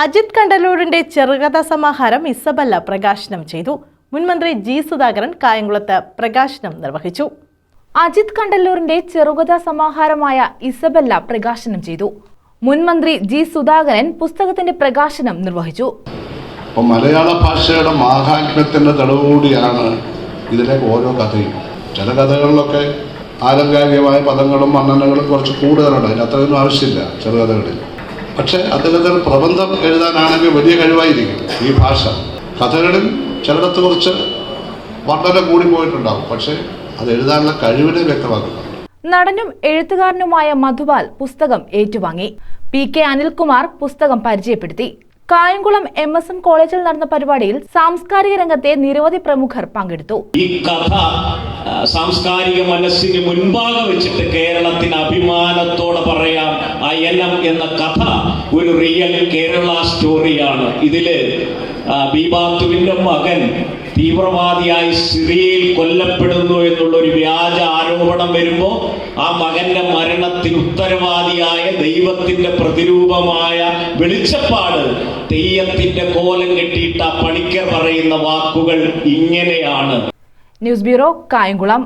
അജിത് കണ്ടലൂരിന്റെ ചെറുകഥാ സമാഹാരം ഇസബല്ല പ്രകാശനം ചെയ്തു. മുൻമന്ത്രി ജി സുധാകരൻ കായംകുളത്ത് പ്രകാശനം നിർവഹിച്ചു. അജിത് കണ്ടല്ലൂരിന്റെ ചെറുകഥാ സമാഹാരമായ ഇസബല്ല പ്രകാശനം ചെയ്തു. മുൻമന്ത്രി ജി സുധാകരൻ പുസ്തകത്തിന്റെ പ്രകാശനം നിർവഹിച്ചു. മലയാള ഭാഷയുടെ മാഹാത്മ്യത്തിന്റെ തെളിവുകൂടിയാണ് ഇതിലെ ഓരോ കഥയും. ചില കഥകളിലൊക്കെ ആലങ്കാരികമായ പദങ്ങളും വർണനകളും കുറച്ച് കൂടുതലുണ്ട്. അതിന് അത്രയൊന്നും ആവശ്യമില്ല ചെറുകഥകളിൽ. പക്ഷേ അദ്ദേഹത്തിന് പ്രബന്ധം എഴുതാനാണെങ്കിൽ വലിയ കഴിവായിരിക്കും ഈ ഭാഷ. കഥകളിൽ ചിലയിടത്ത് കുറച്ച് വർണന കൂടി പോയിട്ടുണ്ടാവും. പക്ഷേ അത് എഴുതാനുള്ള കഴിവിനെ വ്യക്തമാക്കുന്നു. നടനും എഴുത്തുകാരനുമായ മധുപാൽ പുസ്തകം ഏറ്റുവാങ്ങി. പി കെ അനിൽകുമാർ പുസ്തകം പരിചയപ്പെടുത്തി. കായംകുളം എം എസ് എം കോളേജിൽ നടന്ന പരിപാടിയിൽ സാംസ്കാരിക രംഗത്തെ നിരവധി പ്രമുഖർ പങ്കെടുത്തു. ഈ കഥ സാംസ്കാരിക മനസ്സിന് മുൻപാകെ വെച്ചിട്ട് കേരളത്തിന് അഭിമാനത്തോടെ പറയാം. അയനം എന്ന കഥ ഒരു റിയൽ കേരള സ്റ്റോറിയാണ് ഇതിൽ ബീബാത്തുവിന്റെ മകൻ തീവ്രവാദിയായി സിറിയയിൽ കൊല്ലപ്പെടുന്നു എന്നുള്ള ഒരു വ്യാജ ആരോപണം വരുമ്പോൾ ആ മകന്റെ മരണത്തിന് ഉത്തരവാദിയായ ദൈവത്തിന്റെ പ്രതിരൂപമായ വെളിച്ചപ്പാട് തെയ്യത്തിന്റെ കോലം കെട്ടിയിട്ട പണിക്കർ പറയുന്ന വാക്കുകൾ ഇങ്ങനെയാണ്. News bureau Kayamkulam.